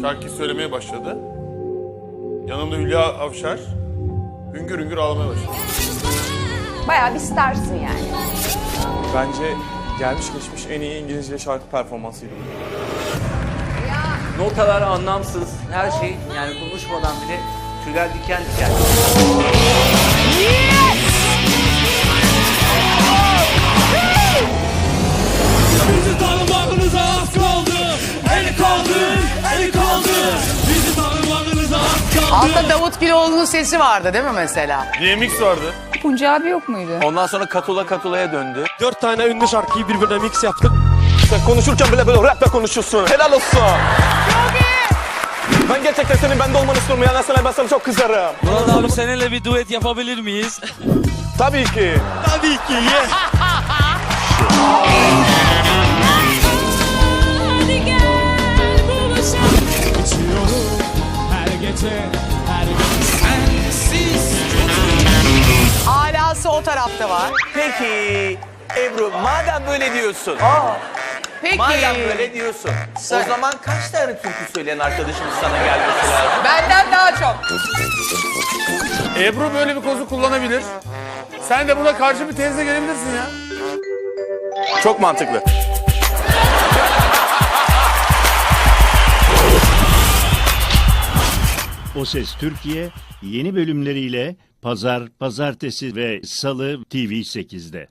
şarkıyı söylemeye başladı. Yanımda Hülya Avşar. Hüngür hüngür ağlamaya başladı. Bayağı bir starsın yani. Bence gelmiş geçmiş en iyi İngilizce şarkı performansıydı bu. Notalar anlamsız, her şey yani konuşmadan bile tüyler diken diken. Altta Davut Güloğlu'nun sesi vardı değil mi mesela? DMX vardı. Punci abi yok muydu? Ondan sonra katula katulaya döndü. Dört tane ünlü şarkıyı birbirine mix yaptık. Sen konuşurken bile böyle rap'le konuşuyorsun. Helal olsun. Ben gerçekten senin bende olmanı istiyorum. Yani sana ben sana çok kızarım. Murat abi seninle bir duet yapabilir miyiz? Tabii ki. Tabii ki ye. Alası o tarafta var. Peki Ebru madem böyle diyorsun. Peki. Madem böyle diyorsun. Söyle. O zaman kaç tane türkü söyleyen arkadaşımız sana gelmesi lazım? Benden daha çok. Ebru böyle bir kozu kullanabilir. Sen de buna karşı bir tezle gelebilirsin ya. Çok mantıklı. O Ses Türkiye yeni bölümleriyle Pazar, Pazartesi ve Salı TV8'de.